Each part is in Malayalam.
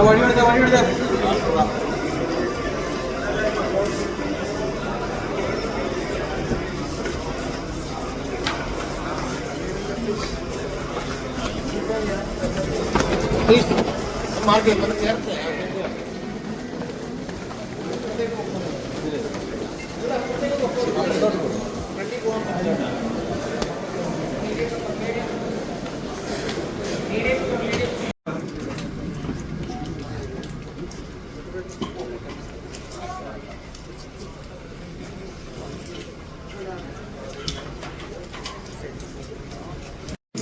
വഴി എടുത്ത വഴി എടുത്ത മാർഗ്ഗം ചേർത്ത്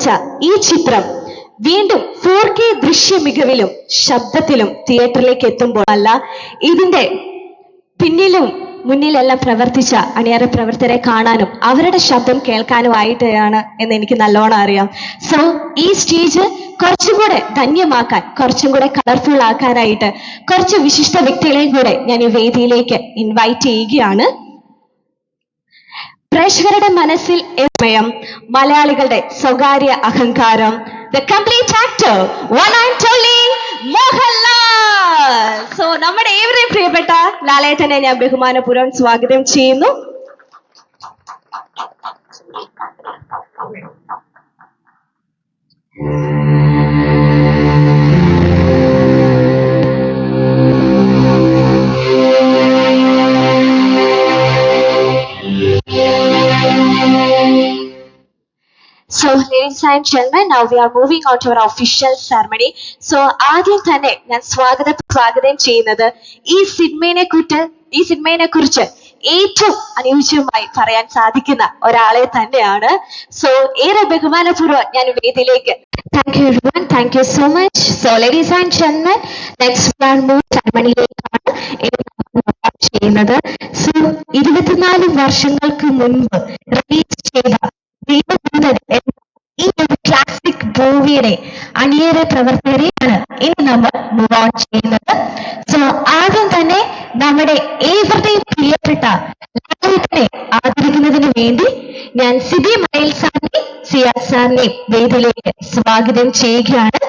നിർമ്മിച്ച ഈ ചിത്രം വീണ്ടും ഫോർ കെ ദൃശ്യ മികവിലും ശബ്ദത്തിലും തിയേറ്ററിലേക്ക് എത്തുമ്പോൾ അല്ല ഇതിന്റെ പിന്നിലും മുന്നിലെല്ലാം പ്രവർത്തിച്ച അണിയറ പ്രവർത്തകരെ കാണാനും അവരുടെ ശബ്ദം കേൾക്കാനും ആയിട്ടാണ് എന്ന് എനിക്ക് നല്ലോണം അറിയാം. സോ ഈ സ്റ്റേജ് കുറച്ചും കൂടെ ധന്യമാക്കാൻ കുറച്ചും കൂടെ കളർഫുൾ ആക്കാനായിട്ട് കുറച്ച് വിശിഷ്ട വ്യക്തികളെയും കൂടെ ഞാൻ ഈ വേദിയിലേക്ക് ഇൻവൈറ്റ് ചെയ്യുകയാണ്. പ്രേക്ഷകരുടെ മനസ്സിൽ എമയം മലയാളികളുടെ സ്വകാര്യ അഹങ്കാരം. The complete actor one and only so നമ്മുടെ ഏവരെയും പ്രിയപ്പെട്ട ലാലേട്ടനെ ഞാൻ ബഹുമാനപൂർവം സ്വാഗതം ചെയ്യുന്നു. So, ladies and gentlemen, now we are moving on to our official ceremony. So, ആദ്യം തന്നെ ഞാൻ സ്വാഗത സ്വാഗതം ചെയ്യുന്നത് ഈ സിനിമയെ കുറിച്ച് ഈ സിനിമയെ കുറിച്ച് ഏറ്റവും അനുയോജ്യമായി പറയാൻ സാധിക്കുന്ന ഒരാളെ തന്നെയാണ്. സോ ഏറെ ബഹുമാനപൂർവം ഞാൻ വേദിയിലേക്ക് thank you everyone thank you so much so ladies and gentlemen next move സെറമണിയിലേക്കാണ് ചെയ്യുന്നത്. സോ ഇരുപത്തിനാല് വർഷങ്ങൾക്ക് മുൻപ് റിലീസ് ചെയ്ത എന്ന ഈ ഒരു ക്ലാസിക് മൂവിയുടെ അണിയറ പ്രവർത്തകരെയാണ് ഇന്ന് നമ്മൾ മൂവ് ഓൺ ചെയ്യുന്നത്. സോ ആദ്യം തന്നെ നമ്മുടെ ഏവരുടെയും പ്രിയപ്പെട്ട ലാലേട്ടനെ ആദരിക്കുന്നതിന് വേണ്ടി ഞാൻ സിബി മയിൽ സാറിനെ സിയാ സാറിനെ വേദിയിലേക്ക് സ്വാഗതം ചെയ്യുകയാണ്.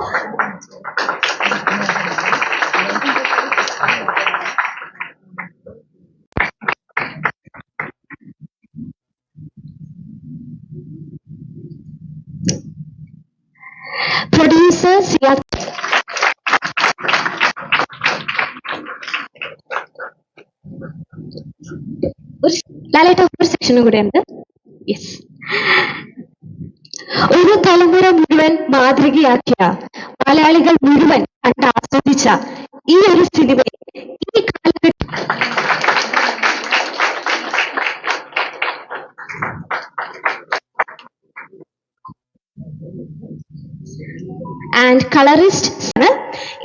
Yes. Producer Siya ഒരു ലാലേട്ട ഒരു സെക്ഷനും കൂടെ ഉണ്ട് യെസ് ഒരു തലമുറ മുഴുവൻ മാതൃകയാക്കിയ മലയാളികൾ മുഴുവൻ കണ്ട് ആസ്വദിച്ച ഈ ഒരു സിനിമയെ ഈ കാലഘട്ട ആൻഡ് കളറിസ്റ്റ്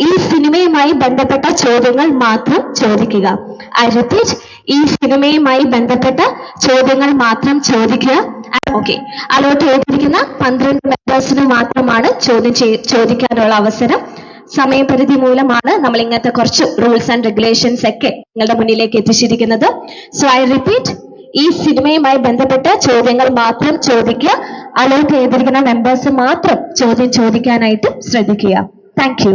ഈ സിനിമയുമായി ബന്ധപ്പെട്ട ചോദ്യങ്ങൾ മാത്രം ചോദിക്കുക. ഐ റിപ്പീറ്റ് ഈ സിനിമയുമായി ബന്ധപ്പെട്ട ചോദ്യങ്ങൾ മാത്രം ചോദിക്കുക. ഓക്കെ അലോട്ട് ചെയ്തിരിക്കുന്ന പന്ത്രണ്ട് മെമ്പേഴ്സിന് മാത്രമാണ് ചോദ്യം ചോദിക്കാനുള്ള അവസരം. സമയപരിധി മൂലമാണ് നമ്മൾ ഇങ്ങനത്തെ കുറച്ച് റൂൾസ് ആൻഡ് റെഗുലേഷൻസ് ഒക്കെ നിങ്ങളുടെ മുന്നിലേക്ക് എത്തിച്ചിരിക്കുന്നത്. സോ ഐ റിപ്പീറ്റ് ഈ സിനിമയുമായി ബന്ധപ്പെട്ട ചോദ്യങ്ങൾ മാത്രം ചോദിക്കുക. അലോട്ട് ചെയ്തിരിക്കുന്ന മെമ്പേഴ്സ് മാത്രം ചോദ്യം ചോദിക്കാനായിട്ട് ശ്രദ്ധിക്കുക. Thank you